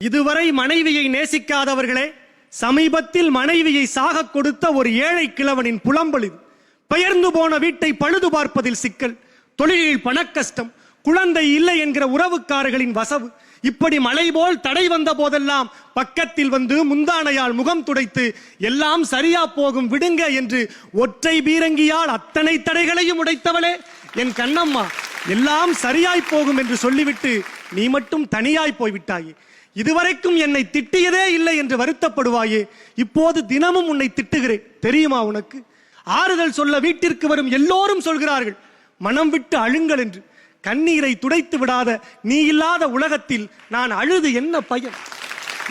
இதுவரை மனைவியை நேசிக்காதவர்களே சமீபத்தில் மனைவியை சாக கொடுத்த ஒரு ஏழை கிழவனின் புலம்பல் இது பெயர்ந்து போன வீட்டை பழுது பார்ப்பதில் சிக்கல் தொழிலில் பணக்கஷ்டம் குழந்தை இல்லை என்கிற உறவுக்காரர்களின் வசவு இப்படி மலை போல் தடை வந்த போதெல்லாம் பக்கத்தில் வந்து முந்தானையால் முகம் துடைத்து எல்லாம் சரியா போகும் விடுங்க என்று ஒற்றை பீரங்கியால் அத்தனை தடைகளையும் உடைத்தவளே. என் கண்ணம்மா எல்லாம் சரியாய் போகும் என்று சொல்லிவிட்டு நீ மட்டும் தனியாய் போய்விட்டாயே. இதுவரைக்கும் என்னை திட்டியதே இல்லை என்று வருத்தப்படுவாயே இப்போது தினமும் உன்னை திட்டுகிறேன். தெரியுமா உனக்கு? ஆறுதல் சொல்ல வீட்டிற்கு வரும் எல்லோரும் சொல்கிறார்கள் மனம் விட்டு அழுங்கள் என்று. கண்ணீரை துடைத்து விடாத நீ இல்லாத உலகத்தில் நான் அழுது என்ன பயன்?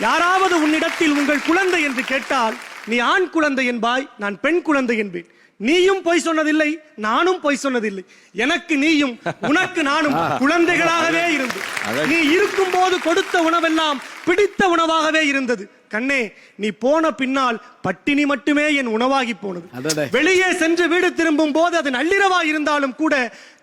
யாராவது உன்னிடத்தில் உங்கள் குழந்தை என்று கேட்டால் நீ ஆண் குழந்தை என்பாய் நான் பெண் குழந்தை என்பேன். நீயும் பொய் சொன்னதில்லை நானும் பொய் சொன்னதில்லை. எனக்கு நீயும் உனக்கு நானும் குழந்தைகளாகவே இருந்து நீ இருக்கும் போது கொடுத்த உணவெல்லாம் பிடித்த உணவாகவே இருந்தது. கண்ணே நீ போன பின்னால் பட்டினி மட்டுமே என் உணவாகி போனது. வெளியே சென்று வீடு திரும்பும் போது அது நள்ளிரவா இருந்தாலும் கூட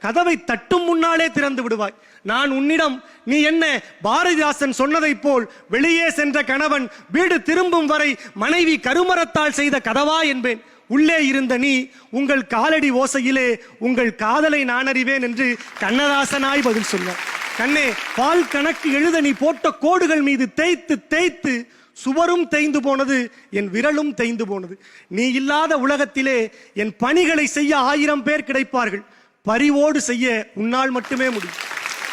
கதவை தட்டும் முன்னாலே திறந்து விடுவாய். நான் உன்னிடம் நீ என்ன பாரதிதாசன் சொன்னதைப் போல் வெளியே சென்ற கணவன் வீடு திரும்பும் வரை மனைவி கருமரத்தால் செய்த கதவா என்பேன். உள்ளே இருந்த நீ உங்கள் காலடி ஓசையிலே உங்கள் காதலை நான் அறிவேன் என்று கண்ணதாசனாய் பதில் சொன்னார். கண்ணே பால் கணக்கு எழுத நீ போட்ட கோடுகள் மீது தேய்த்து தேய்த்து சுவரும் தேய்ந்து போனது என் விரலும் தேய்ந்து போனது. நீ இல்லாத உலகத்திலே என் பணிகளை செய்ய ஆயிரம் பேர் கிடைப்பார்கள். பரிவோடு செய்ய உன்னால் மட்டுமே முடியும்.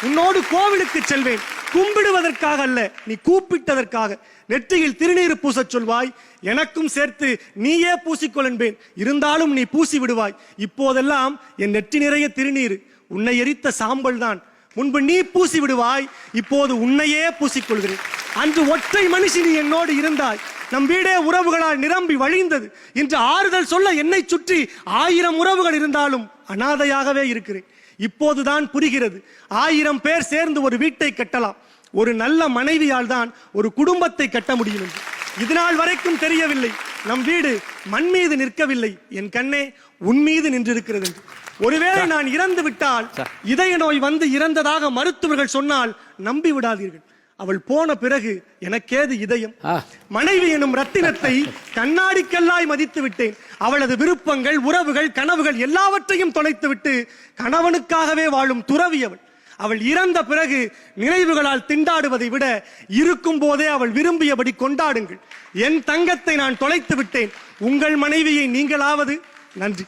உன்னோடு கோவிலுக்கு செல்வேன். கும்பிடுவதற்காக அல்ல நீ கூப்பிட்டதற்காக. நெற்றியில் திருநீர் பூசச் சொல்வாய். எனக்கும் சேர்த்து நீயே பூசிக்கொள்ளன்பேன் இருந்தாலும் நீ பூசி விடுவாய். இப்போதெல்லாம் என் நெற்றி நிறைய திருநீர். உன்னை எரித்த சாம்பல் தான் முன்பு நீ பூசி விடுவாய். இப்போது உன்னையே பூசிக்கொள்கிறேன். அன்று ஒற்றை மனுஷி நீ என்னோடு இருந்தாய் நம் வீடே உறவுகளால் நிரம்பி வழிந்தது. இன்று ஆறுதல் சொல்ல என்னை சுற்றி ஆயிரம் உறவுகள் இருந்தாலும் அனாதையாகவே இருக்கிறேன். இப்போதுதான் புரிகிறது. ஆயிரம் பேர் சேர்ந்து ஒரு வீட்டை கட்டலாம். ஒரு நல்ல மனைவியால் தான் ஒரு குடும்பத்தை கட்ட முடியும் என்று. இதுநாள் வரைக்கும் தெரியவில்லை. நம் வீடு மண் மீது நிற்கவில்லை. என் கண்ணே உன் மீது நின்றிருக்கிறது என்று. ஒருவேளை நான் இறந்து விட்டால் இதய நோய் வந்து இறந்ததாக மருத்துவர்கள் சொன்னால் நம்பி விடாதீர்கள். அவள் போன பிறகு எனக்கேது இதயம். மனைவி எனும் ரத்தினத்தை கண்ணாடிக்கல்லாய் மதித்து விட்டேன். அவளது விருப்பங்கள் உறவுகள் கனவுகள் எல்லாவற்றையும் தொலைத்து விட்டு கணவனுக்காகவே வாழும் துறவி அவள். அவள் இறந்த பிறகு நினைவுகளால் திண்டாடுவதை விட இருக்கும் போதே அவள் விரும்பியபடி கொண்டாடுங்கள். என் தங்கத்தை நான் தொலைத்து விட்டேன். உங்கள் மனைவியை நீங்களாவது நன்றி.